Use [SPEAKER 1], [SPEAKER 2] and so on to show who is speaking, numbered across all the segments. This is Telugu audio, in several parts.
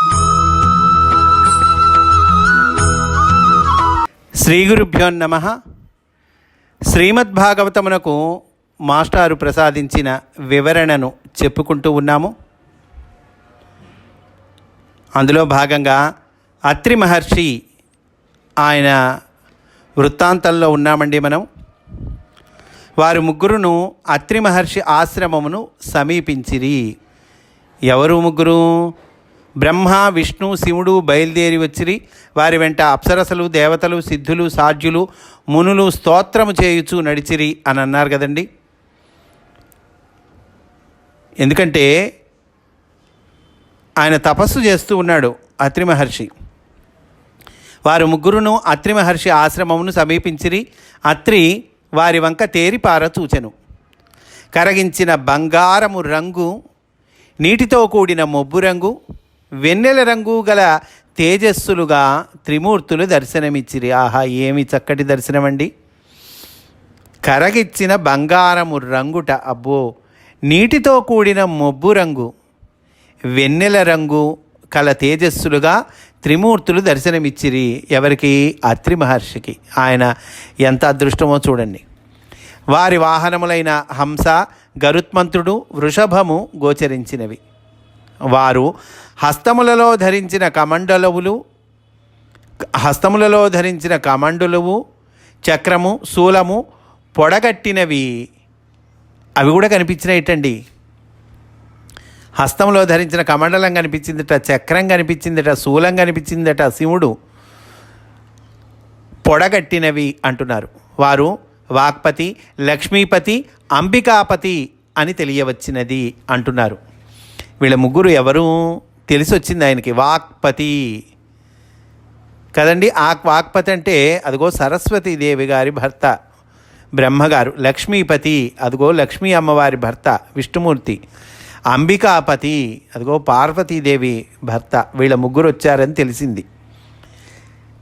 [SPEAKER 1] శ్రీ గురుభ్యో నమ. శ్రీమద్భాగవతమునకు మాస్టారు ప్రసాదించిన వివరణను చెప్పుకుంటూ ఉన్నాము. అందులో భాగంగా అత్రి మహర్షి ఆయన వృత్తాంతంలో ఉన్నామండి మనం. వారు ముగ్గురును అత్రి మహర్షి ఆశ్రమమును సమీపించిరి. ఎవరు ముగ్గురు? బ్రహ్మ విష్ణు శివుడు బయలుదేరి వచ్చిరి. వారి వెంట అప్సరసలు దేవతలు సిద్ధులు సాధ్యులు మునులు స్తోత్రము చేయుచు నడిచిరి అని అన్నారు కదండి. ఎందుకంటే ఆయన తపస్సు చేస్తూ ఉన్నాడు అత్రి మహర్షి వారు ముగ్గురును అత్రి మహర్షి ఆశ్రమమును సమీపించిరి. అత్రి వారి వంక తేరిపార చూచెను. కరగించిన బంగారము రంగు నీటితో కూడిన మొబ్బు రంగు వెన్నెల రంగు గల తేజస్సులుగా త్రిమూర్తులు దర్శనమిచ్చిరి. ఆహా ఏమి చక్కటి దర్శనమండి. కరగిచ్చిన బంగారము రంగుట అబ్బో నీటితో కూడిన మొబ్బు రంగు వెన్నెల రంగు కల తేజస్సులుగా త్రిమూర్తులు దర్శనమిచ్చిరి ఎవరికి? అత్రి మహర్షికి. ఆయన ఎంత అదృష్టమో చూడండి. వారి వాహనములైన హంస గరుత్మంతుడు వృషభము గోచరించినవి. వారు హస్తములలో ధరించిన కమండలవులు హస్తములలో ధరించిన కమండలువు చక్రము శూలము పొడగట్టినవి. అవి కూడా కనిపించినాయిటండి. హస్తంలో ధరించిన కమండలం కనిపించిందిట చక్రం కనిపించిందట శూలం కనిపించిందట శివుడు పొడగట్టినవి అంటున్నారు. వారు వాక్పతి లక్ష్మీపతి అంబికాపతి అని తెలియవచ్చినది అంటున్నారు. వీళ్ళ ముగ్గురు ఎవరు తెలిసి వచ్చింది ఆయనకి. వాక్పతి. కదండి? ఆ వాక్పతి అంటే అదిగో సరస్వతీదేవి గారి భర్త బ్రహ్మగారు. లక్ష్మీపతి అదిగో లక్ష్మీ అమ్మవారి భర్త విష్ణుమూర్తి. అంబికాపతి అదిగో పార్వతీదేవి భర్త. వీళ్ళ ముగ్గురు వచ్చారని తెలిసింది.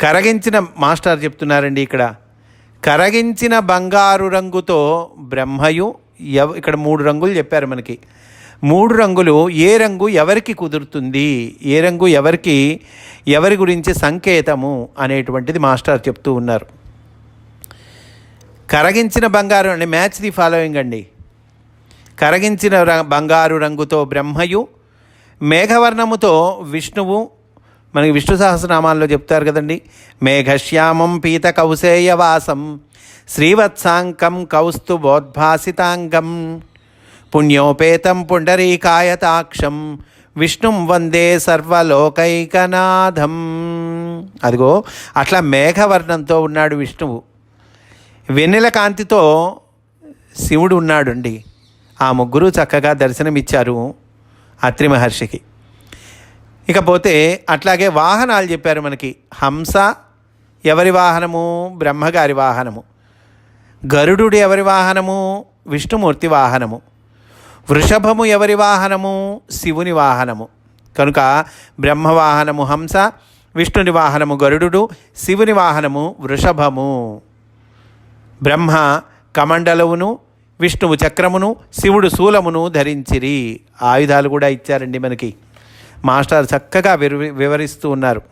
[SPEAKER 1] కరగించిన మాస్టర్ చెప్తున్నారండి ఇక్కడ. కరగించిన బంగారు రంగుతో బ్రహ్మయు ఎవ ఇక్కడ మూడు రంగులు చెప్పారు మనకి. మూడు రంగులు ఏ రంగు ఎవరికి కుదురుతుంది? ఏ రంగు ఎవరికి ఎవరి గురించి సంకేతము? అనేటువంటిది మాస్టర్ చెప్తూ ఉన్నారు. కరగించిన బంగారు అంటే మ్యాచ్ ది ఫాలోయింగ్ అండి. కరగించిన ర- బంగారు రంగుతో బ్రహ్మయు మేఘవర్ణముతో విష్ణువు మనకి విష్ణు సహస్రనామాల్లో చెప్తారు కదండి. మేఘశ్యామం పీత కౌసేయవాసం శ్రీవత్సాంకం కౌస్తుభోద్భాసితాంగం పుణ్యోపేతం పుండరీకాయతాక్షం విష్ణుం వందే సర్వలోకైకనాథం అదిగో అట్లా మేఘవర్ణంతో ఉన్నాడు విష్ణువు. వెన్నెల కాంతితో శివుడు ఉన్నాడండి. ఆ ముగ్గురు చక్కగా దర్శనమిచ్చారు అత్రి మహర్షికి. ఇకపోతే అట్లాగే వాహనాలు చెప్పారు మనకి. హంస ఎవరి వాహనము? బ్రహ్మగారి వాహనము. గరుడు ఎవరి వాహనము? విష్ణుమూర్తి వాహనము. వృషభము ఎవరి వాహనము? శివుని వాహనము. కనుక బ్రహ్మ వాహనము హంస విష్ణుని వాహనము గరుడు శివుని వాహనము వృషభము. బ్రహ్మ కమండలవును విష్ణువు చక్రమును శివుడు శూలమును ధరించిరి. ఆయుధాలు కూడా ఇచ్చారండి మనకి. మాస్టర్ చక్కగా వివరిస్తూ ఉన్నారు.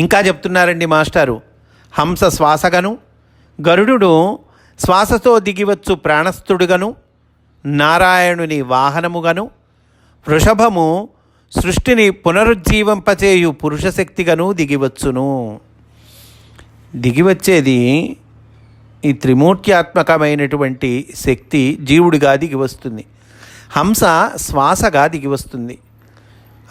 [SPEAKER 1] ఇంకా చెప్తున్నారండి మాస్టారు. హంస శ్వాసగను గరుడు శ్వాసతో దిగివచ్చు ప్రాణస్థుడుగను నారాయణుని వాహనముగను వృషభము సృష్టిని పునరుజ్జీవింపచేయు పురుషశక్తిగను దిగివచ్చును. దిగివచ్చేది ఈ త్రిమూర్త్యాత్మకమైనటువంటి శక్తి జీవుడిగా దిగి వస్తుంది హంస శ్వాసగా దిగి వస్తుంది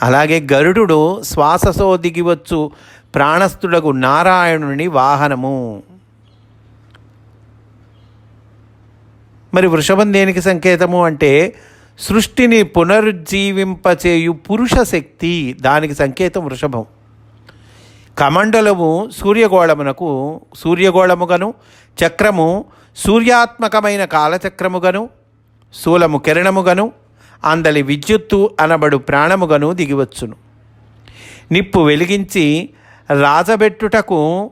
[SPEAKER 1] అలాగే గరుడు శ్వాసతో దిగివచ్చు ప్రాణస్థుడగు నారాయణుని వాహనము. మరి వృషభం దేనికి సంకేతము అంటే సృష్టిని పునరుజ్జీవింపచేయు పురుష శక్తి. దానికి సంకేతం వృషభం. కమండలము సూర్యగోళమునకు సూర్యగోళముగను చక్రము సూర్యాత్మకమైన కాలచక్రముగను శూలము కిరణముగను అందలి విద్యుత్తు అనబడు ప్రాణముగను దిగివచ్చును. నిప్పు వెలిగించి రాజబెట్టుటకు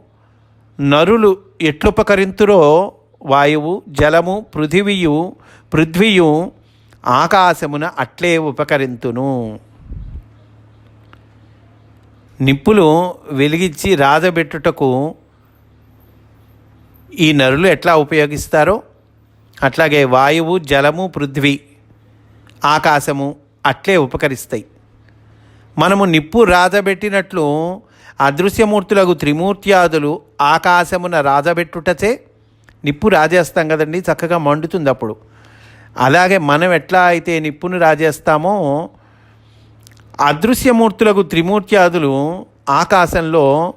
[SPEAKER 1] నరులు ఎట్లుపకరింతురో వాయువు జలము పృథివియు పృథ్వీయు ఆకాశమున అట్లే ఉపకరింతును. నిప్పులు వెలిగించి రాజబెట్టుటకు ఈ నరులు ఎట్లా ఉపయోగిస్తారో? అట్లాగే వాయువు జలము పృథ్వీ ఆకాశము అట్లే ఉపకరిస్తాయి. మనము నిప్పు రాజబెట్టినట్లు అదృశ్యమూర్తులకు త్రిమూర్త్యాదులు ఆకాశమున రాజబెట్టుటచే నిప్పు రాజేస్తాం కదండి చక్కగా మండుతుంది అప్పుడు. అలాగే మనం ఎట్లా అయితే నిప్పును రాజేస్తామో అదృశ్యమూర్తులకు త్రిమూర్త్యాదులు ఆకాశంలో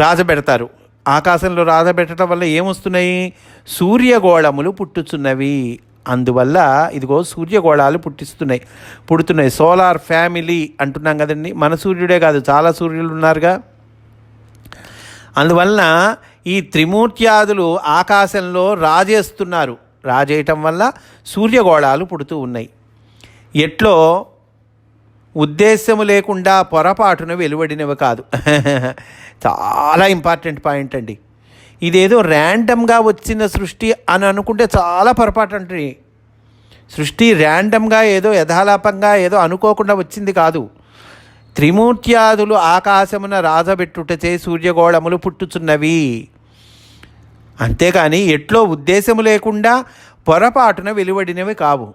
[SPEAKER 1] రాజబెడతారు. ఆకాశంలో రాజబెట్టడం వల్ల ఏమొస్తున్నాయి? సూర్యగోళములు పుట్టుచున్నవి. అందువల్ల ఇదిగో సూర్యగోళాలు పుట్టిస్తున్నాయి. పుడుతున్నాయి. సోలార్ ఫ్యామిలీ అంటున్నాం కదండి. మన సూర్యుడే కాదు చాలా సూర్యులు ఉన్నారుగా. అందువలన ఈ త్రిమూర్త్యాదులు ఆకాశంలో రాజేస్తున్నారు. రాజేయటం వల్ల సూర్యగోళాలు పుడుతూ ఉన్నాయి. ఎట్లో ఉద్దేశము లేకుండా పొరపాటున వెలువడినవి కాదు. చాలా ఇంపార్టెంట్ పాయింట్ అండి. ఇదేదో ర్యాండమ్గా వచ్చిన సృష్టి అని అనుకుంటే చాలా పొరపాటు అంటే సృష్టి ర్యాండమ్గా ఏదో యథాలాపంగా ఏదో అనుకోకుండా వచ్చింది కాదు. త్రిమూర్త్యాదులు ఆకాశమున రాజబెట్టుటచే సూర్యగోళములు పుట్టుచున్నవి. అంతేకాని ఎట్లో ఉద్దేశము లేకుండా పొరపాటున వెలువడినవి కావు.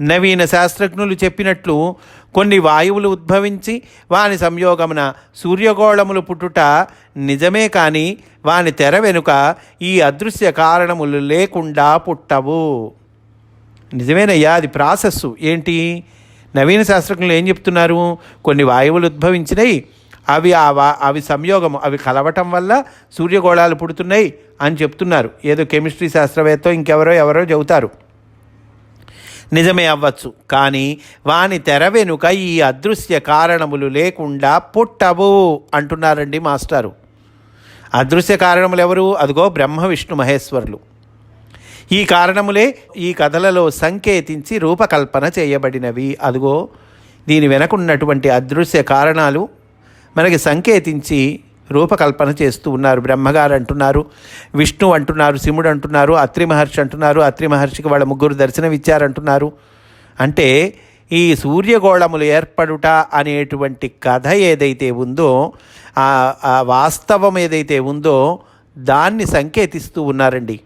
[SPEAKER 1] నవీన శాస్త్రజ్ఞులు చెప్పినట్లు కొన్ని వాయువులు ఉద్భవించి వాని సంయోగమున సూర్యగోళములు పుట్టుట నిజమే కానీ వాని తెర వెనుక ఈ అదృశ్య కారణములు లేకుండా పుట్టవు. నిజమేనయ్యా అది ప్రాసెస్సు. ఏంటి? నవీన శాస్త్రజ్ఞులు ఏం చెప్తున్నారు? కొన్ని వాయువులు ఉద్భవించినాయి. అవి ఆ వా అవి సంయోగం అవి కలవటం వల్ల సూర్యగోళాలు పుడుతున్నాయి అని చెప్తున్నారు. ఏదో కెమిస్ట్రీ శాస్త్రవేత్త ఇంకెవరో ఎవరో చెబుతారు. నిజమే అవ్వచ్చు కానీ వాని తెర వెనుక ఈ అదృశ్య కారణములు లేకుండా పుట్టవు అంటున్నారండి మాస్టారు. అదృశ్య కారణములు ఎవరు? అదిగో బ్రహ్మ విష్ణు మహేశ్వరులు. ఈ కారణములే ఈ కథలలో సంకేతించి రూపకల్పన చేయబడినవి. అదిగో దీని వెనకున్నటువంటి అదృశ్య కారణాలు మనకి సంకేతించి రూపకల్పన చేస్తూ ఉన్నారు. బ్రహ్మగారు అంటున్నారు విష్ణు అంటున్నారు శివుడు అంటున్నారు అత్రి మహర్షి అంటున్నారు అత్రి మహర్షికి వాళ్ళ ముగ్గురు దర్శనం ఇచ్చారంటున్నారు అంటే ఈ సూర్యగోళములు ఏర్పడుట అనేటువంటి కథ ఏదైతే ఉందో ఆ వాస్తవం ఏదైతే ఉందో దాన్ని సంకేతిస్తూ ఉన్నారండి.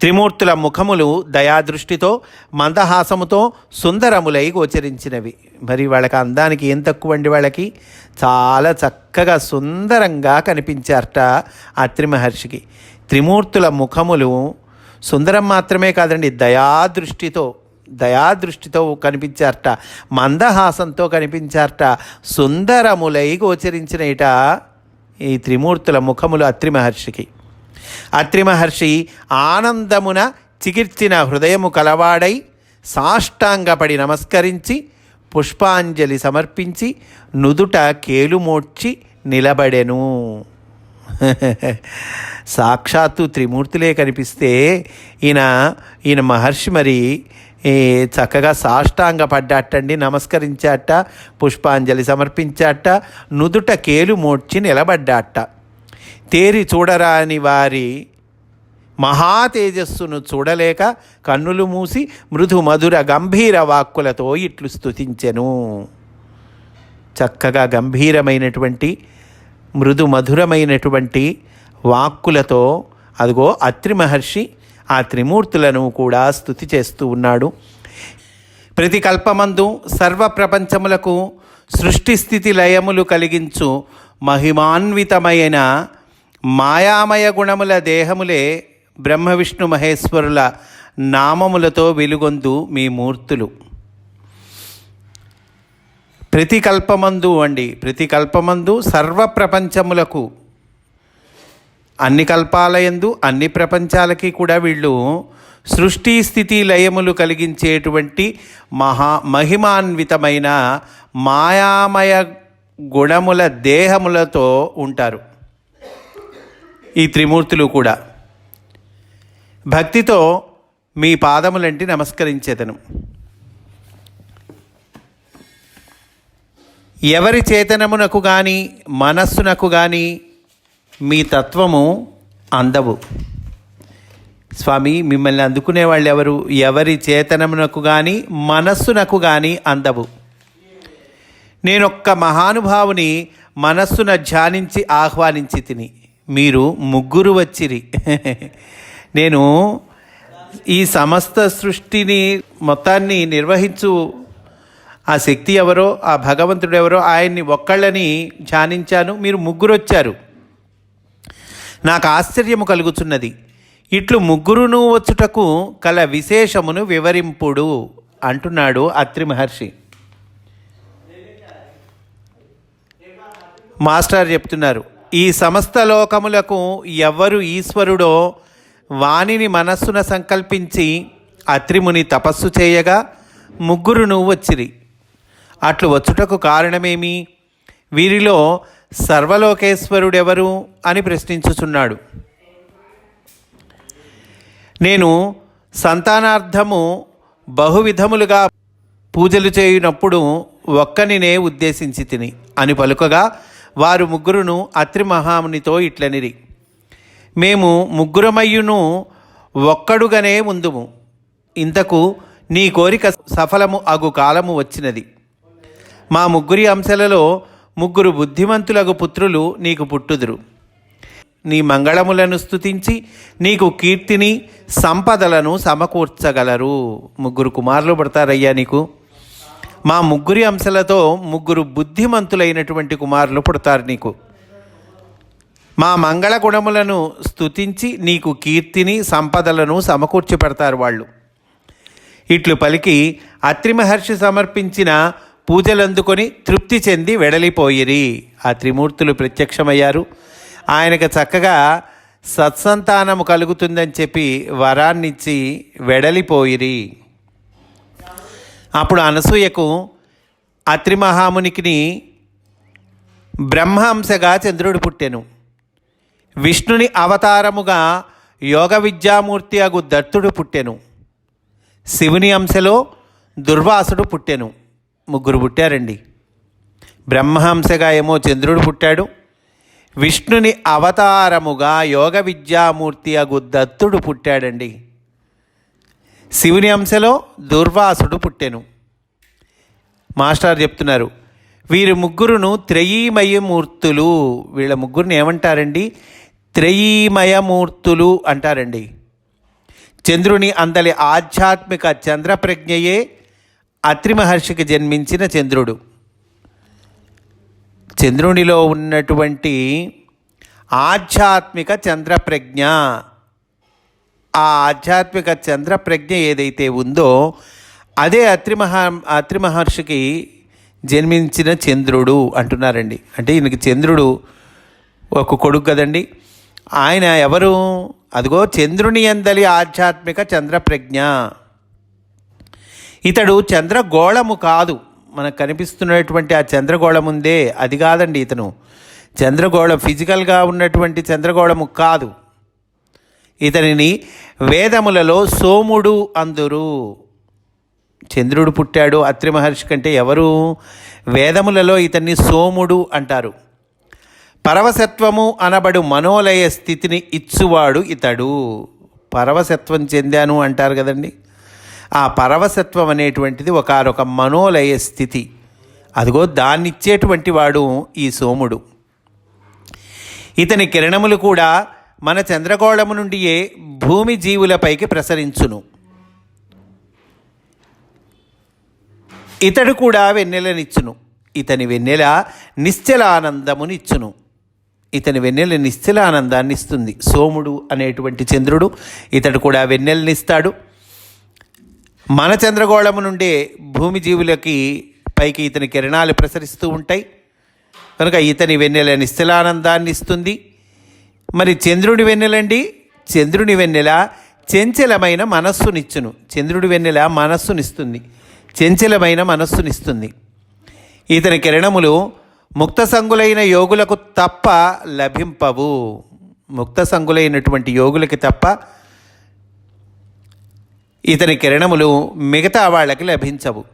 [SPEAKER 1] త్రిమూర్తుల ముఖములు దయాదృష్టితో మందహాసముతో సుందరములై గోచరించినవి. మరి వాళ్ళకి అందానికి ఏం తక్కువండి వాళ్ళకి? చాలా చక్కగా సుందరంగా కనిపించారట అత్రి మహర్షికి త్రిమూర్తుల ముఖములు సుందరం మాత్రమే కాదండి దయాదృష్టితో దయాదృష్టితో కనిపించారట మందహాసంతో కనిపించారట సుందరములై గోచరించినట ఈ త్రిమూర్తుల ముఖములు అత్రి మహర్షికి అత్రి మహర్షి ఆనందమున చికిర్చిన హృదయము కలవాడై సాష్టాంగపడి నమస్కరించి పుష్పాంజలి సమర్పించి నుదుట కేలుమోడ్చి నిలబడెను. సాక్షాత్తు త్రిమూర్తులే కనిపిస్తే ఈయన ఈయన మహర్షి మరి చక్కగా సాష్టాంగ పడ్డాటండి నమస్కరించాట పుష్పాంజలి సమర్పించాట నుదుట కేలు మోడ్చి నిలబడ్డాట. తేరి చూడరాని వారి మహా తేజస్సును చూడలేక కన్నులు మూసి మృదు మధుర గంభీర వాక్కులతో ఇట్లు స్థుతించెను చక్కగా గంభీరమైనటువంటి మృదు మధురమైనటువంటి వాక్కులతో అదిగో అత్రి మహర్షి ఆ త్రిమూర్తులను కూడా స్థుతి చేస్తూ ఉన్నాడు. ప్రతి కల్పమందు సర్వ ప్రపంచములకు సృష్టి స్థితి లయములు కలిగించు మహిమాన్వితమైన మాయామయ గుణముల దేహములే బ్రహ్మ విష్ణు మహేశ్వరుల నామములతో వెలుగొందు మీ మూర్తులు. ప్రతి కల్పమందు అండి ప్రతి కల్పమందు సర్వ ప్రపంచములకు అన్ని కల్పాలయందు అన్ని ప్రపంచాలకి కూడా వీళ్ళు సృష్టి స్థితి లయములు కలిగించేటువంటి మహా మహిమాన్వితమైన మాయామయ గుణముల దేహములతో ఉంటారు. ఈ త్రిమూర్తులు కూడా. భక్తితో మీ పాదములంటి నమస్కరించేదను. ఎవరి చేతనమునకు కానీ మనస్సునకు కానీ మీ తత్వము అందవు. స్వామి మిమ్మల్ని అందుకునే వాళ్ళు ఎవరు ఎవరి చేతనమునకు కానీ మనస్సునకు కానీ అందవు. నేనొక్క మహానుభావుని మనస్సున ధ్యానించి ఆహ్వానించి తిని. మీరు ముగ్గురు వచ్చిరి. నేను ఈ సమస్త సృష్టిని మొత్తాన్ని నిర్వహించు. ఆ శక్తి ఎవరో ఆ భగవంతుడు ఎవరో ఆయన్ని ఒక్కళ్ళని ధ్యానించాను. మీరు ముగ్గురు వచ్చారు. నాకు ఆశ్చర్యము కలుగుతున్నది. ఇట్లు ముగ్గురును వచ్చుటకు కల విశేషమును వివరింపుడు అంటున్నాడు అత్రి మహర్షి. మాస్టర్ చెప్తున్నారు ఈ సమస్త లోకములకు ఎవరు ఈశ్వరుడో వాణిని మనస్సున సంకల్పించి అత్రిముని తపస్సు చేయగా ముగ్గురు నువ్వు వచ్చిరి. అట్లు వచ్చుటకు కారణమేమి? వీరిలో సర్వలోకేశ్వరుడెవరు అని ప్రశ్నించుచున్నాడు. నేను సంతానార్థము బహువిధములుగా పూజలు చేయునప్పుడు ఒక్కనినే ఉద్దేశించి తిని. అని పలుకగా వారు ముగ్గురును అత్రి మహామునితో ఇట్లనిరి. మేము ముగ్గురమయ్యును ఒక్కడుగానే ముందుము. ఇంతకు నీ కోరిక సఫలము అగు కాలము వచ్చినది. మా ముగ్గురి అంశలలో ముగ్గురు బుద్ధిమంతులగు పుత్రులు నీకు పుట్టుదురు. నీ మంగళములను స్తుతించి నీకు కీర్తిని సంపదలను సమకూర్చగలరు. ముగ్గురు కుమారులు పడతారయ్యా నీకు. మా ముగ్గురి అంశలతో ముగ్గురు బుద్ధిమంతులైనటువంటి కుమారులు పుడతారు నీకు. మా మంగళ గుణములను స్తుతించి నీకు కీర్తిని సంపదలను సమకూర్చి పెడతారు వాళ్ళు. ఇట్లు పలికి అత్రి మహర్షి సమర్పించిన పూజలందుకొని తృప్తి చెంది వెడలిపోయిరి. ఆ త్రిమూర్తులు ప్రత్యక్షమయ్యారు. ఆయనకు చక్కగా సత్సంతానము కలుగుతుందని చెప్పి వరాన్నిచ్చి వెడలిపోయిరి. అప్పుడు అనసూయకు అత్రి మహామునికిని బ్రహ్మాంశగా చంద్రుడు పుట్టెను. విష్ణుని అవతారముగా యోగ విద్యామూర్తి అగు దత్తుడు పుట్టెను. శివుని అంశలో దుర్వాసుడు పుట్టెను. ముగ్గురు పుట్టారండి. బ్రహ్మహంసగా ఏమో చంద్రుడు పుట్టాడు. విష్ణుని అవతారముగా యోగ విద్యామూర్తి అగు దత్తుడు పుట్టాడండి. శివుని అంశలో దుర్వాసుడు పుట్టెను. మాస్టర్ చెప్తున్నారు వీరి ముగ్గురును త్రయీమయమూర్తులు వీళ్ళ ముగ్గురిని ఏమంటారండి? త్రయీమయమూర్తులు అంటారండి. చంద్రుని అందలి ఆధ్యాత్మిక చంద్రప్రజ్ఞయే అత్రి మహర్షికి జన్మించిన చంద్రుడు. చంద్రునిలో ఉన్నటువంటి ఆధ్యాత్మిక చంద్రప్రజ్ఞ ఆ ఆధ్యాత్మిక చంద్రప్రజ్ఞ ఏదైతే ఉందో అదే అత్రి మహా అత్రి మహర్షికి జన్మించిన చంద్రుడు అంటున్నారండి. అంటే ఈయనకి చంద్రుడు ఒక కొడుకు కదండి. ఆయన ఎవరు? అదిగో చంద్రుని అందలి ఆధ్యాత్మిక చంద్రప్రజ్ఞ. ఇతడు చంద్రగోళము కాదు. మనకు కనిపిస్తున్నటువంటి ఆ చంద్రగోళం ఉందే. అది కాదండి ఇతను. చంద్రగోళం ఫిజికల్గా ఉన్నటువంటి చంద్రగోళము కాదు. ఇతనిని వేదములలో సోముడు అందురు. చంద్రుడు పుట్టాడు అత్రి మహర్షి కంటే ఎవరు? వేదములలో ఇతన్ని సోముడు అంటారు. పరవసత్వము అనబడు మనోలయ స్థితిని ఇచ్చువాడు ఇతడు. పరవసత్వం చెందాను అంటారు కదండి. ఆ పరవసత్వం అనేటువంటిది ఒకనొక మనోలయ స్థితి. అదిగో దాన్నిచ్చేటువంటి వాడు ఈ సోముడు. ఇతని కిరణములు కూడా మన చంద్రగోళము నుండియే భూమి జీవులపైకి ప్రసరించును. ఇతడు కూడా వెన్నెలనిచ్చును. ఇతని వెన్నెల నిశ్చల ఆనందమునిచ్చును ఇతని వెన్నెల నిశ్చల ఆనందాన్ని ఇస్తుంది. సోముడు అనేటువంటి చంద్రుడు ఇతడు కూడా వెన్నెలనిస్తాడు. మన చంద్రగోళము నుండే భూమి జీవులకి పైకి ఇతని కిరణాలు ప్రసరిస్తూ ఉంటాయి. కనుక ఇతని వెన్నెల నిశ్చలానందాన్ని ఇస్తుంది. మరి చంద్రుడి వెన్నెలండి? చంద్రుని వెన్నెల చెంచలమైన మనస్సునిచ్చును. చంద్రుడి వెన్నెల మనస్సునిస్తుంది. చెంచలమైన మనస్సునిస్తుంది. ఇతని కిరణములు ముక్త సంగులైన యోగులకు తప్ప లభింపవు. ముక్త సంగులైనటువంటి యోగులకి తప్ప ఇతని కిరణములు మిగతా వాళ్ళకి లభించవు.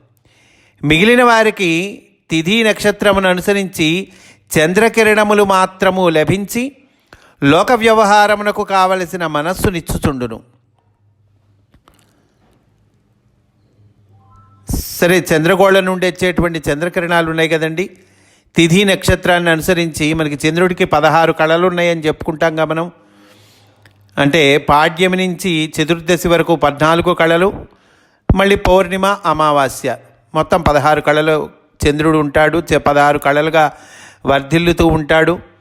[SPEAKER 1] మిగిలిన వారికి తిథి నక్షత్రమును అనుసరించి చంద్రకిరణములు మాత్రము లభించి లోక వ్యవహారమునకు కావలసిన మనస్సునిచ్చుచుండును సరే చంద్రగోళ నుండి వచ్చేటువంటి చంద్రకిరణాలు ఉన్నాయి కదండి. తిథి నక్షత్రాన్ని అనుసరించి మనకి చంద్రుడికి పదహారు కళలు ఉన్నాయని చెప్పుకుంటాంగా మనం. అంటే పాడ్యమి నుంచి చతుర్దశి వరకు పద్నాలుగు కళలు మళ్ళీ పౌర్ణిమ అమావాస్య. మొత్తం పదహారు కళలు చంద్రుడు ఉంటాడు. పదహారు కళలుగా వర్ధిల్లుతూ ఉంటాడు.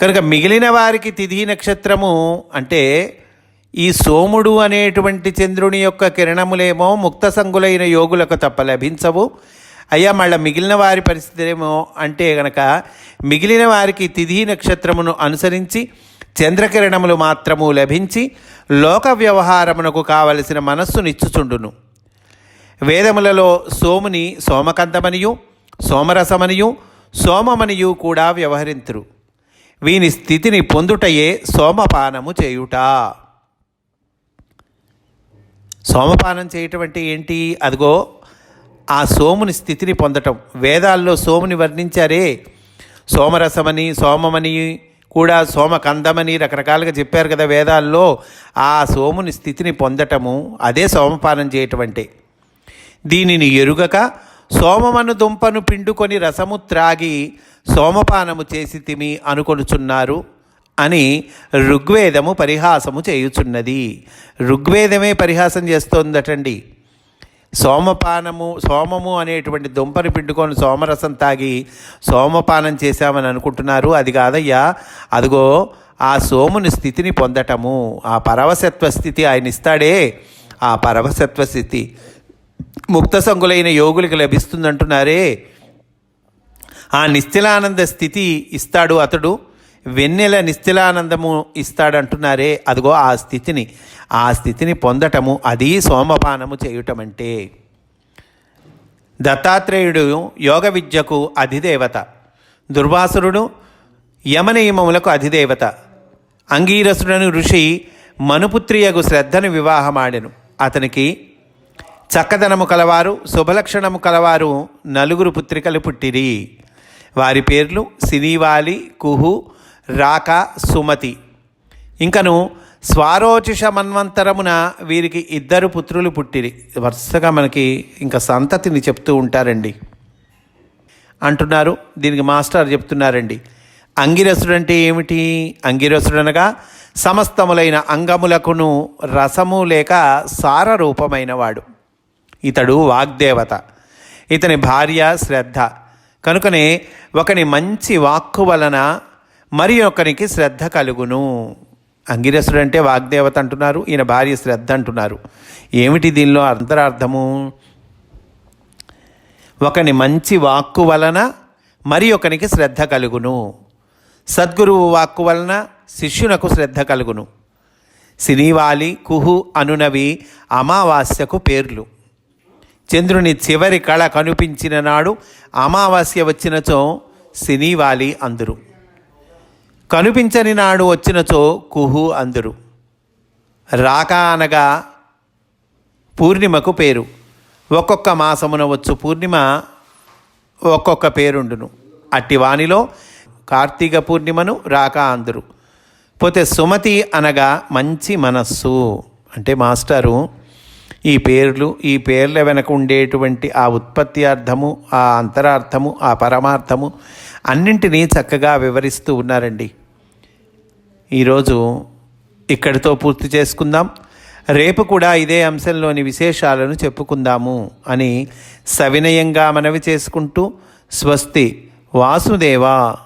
[SPEAKER 1] కనుక మిగిలిన వారికి తిథి నక్షత్రము అంటే ఈ సోముడు అనేటువంటి చంద్రుని యొక్క కిరణములేమో ముక్త సంగులైన యోగులకు తప్ప లభించవు. అయ్యా మళ్ళీ మిగిలిన వారి పరిస్థితి ఏమో అంటే గనక మిగిలిన వారికి తిథి నక్షత్రమును అనుసరించి చంద్రకిరణములు మాత్రము లభించి లోక వ్యవహారమునకు కావలసిన మనస్సునిచ్చుచుండును వేదములలో సోముని సోమకందమనియు సోమరసమనియు సోమమనియు కూడా వ్యవహరింతురు. వీని స్థితిని పొందుటయే సోమపానము చేయుట. సోమపానం చేయటం అంటే ఏంటి? అదిగో ఆ సోముని స్థితిని పొందటం. వేదాల్లో సోముని వర్ణించారే. సోమరసమని సోమమని కూడా సోమకందమని రకరకాలుగా చెప్పారు కదా వేదాల్లో. ఆ సోముని స్థితిని పొందటము అదే సోమపానం చేయటం అంటే దీనిని ఎరుగక సోమమను దుంపను పిండుకొని రసము త్రాగి సోమపానము చేసి తిమి అనుకొనుచున్నారు అని ఋగ్వేదము పరిహాసము చేయుచున్నది. ఋగ్వేదమే పరిహాసం చేస్తోందటండి. సోమపానము సోమము అనేటువంటి దుంపని పిండుకొని సోమరసం తాగి సోమపానం చేశామని అనుకుంటున్నారు. అది కాదయ్యా అదిగో ఆ సోముని స్థితిని పొందటము ఆ పరవసత్వ స్థితి ఆయన ఇస్తాడే ఆ పరవసత్వ స్థితి. ముక్త సంగులైన యోగులకు లభిస్తుందంటున్నారే. ఆ నిశ్చలానంద స్థితి ఇస్తాడు అతడు వెన్నెల నిశ్చలానందము ఇస్తాడంటున్నారే. అదిగో ఆ స్థితిని ఆ స్థితిని పొందటము అది సోమపానము చేయుటమంటే. దత్తాత్రేయుడు యోగ విద్యకు అధిదేవత దుర్వాసురుడు యమనియమములకు అధిదేవత అంగీరసుడను ఋషి మనుపుత్రియగు శ్రద్ధను వివాహమాడెను. అతనికి చక్కదనము కలవారు శుభలక్షణము కలవారు నలుగురు పుత్రికలు పుట్టిరి. వారి పేర్లు సినీవాలి కుహు రాక సుమతి. ఇంకను స్వారోచిష మన్వంతరమున వీరికి ఇద్దరు పుత్రులు పుట్టిరి. వరుసగా మనకి ఇంకా సంతతిని చెప్తూ ఉంటారండి. అంటున్నారు దీనికి మాస్టర్ చెప్తున్నారండి. అంగిరసుడు అంటే ఏమిటి? అంగిరసుడు అనగా సమస్తములైన అంగములకును రసము లేక సార రూపమైనవాడు వాడు ఇతడు వాగ్దేవత. ఇతని భార్య శ్రద్ధ. కనుకనే ఒకని మంచి వాక్కు వలన మరి ఒకనికి శ్రద్ధ కలుగును. అంగిరసుడు అంటే వాగ్దేవత అంటున్నారు ఈయన భార్య శ్రద్ధ అంటున్నారు. ఏమిటి దీనిలో అంతరార్థము? ఒకని మంచి వాక్కు వలన మరి ఒకనికి శ్రద్ధ కలుగును. సద్గురువు వాక్కు వలన శిష్యునకు శ్రద్ధ కలుగును. సినీవాలి కుహు అనునవి అమావాస్యకు పేర్లు. చంద్రుని చివరి కళ కనిపించిన నాడు అమావాస్య వచ్చినచో సినీవాలి అందురు. కనిపించని నాడు వచ్చినచో కుహు అందురు. రాక అనగా పూర్ణిమకు పేరు. ఒక్కొక్క మాసమున వచ్చు పూర్ణిమ ఒక్కొక్క పేరుండును. అట్టి వాణిలో కార్తీక పూర్ణిమను రాక అందరు. పోతే సుమతి అనగా మంచి మనస్సు. అంటే మాస్టారు ఈ పేర్లు ఈ పేర్ల వెనక ఉండేటువంటి ఆ ఉత్పత్తి అర్థము ఆ అంతరార్థము ఆ పరమార్థము అన్నింటినీ చక్కగా వివరిస్తూ ఉన్నారండి. ఈరోజు ఇక్కడితో పూర్తి చేసుకుందాం. రేపు కూడా ఇదే అంశంలోని విశేషాలను చెప్పుకుందాము అని సవినయంగా మనవి చేసుకుంటూ స్వస్తి వాసుదేవా.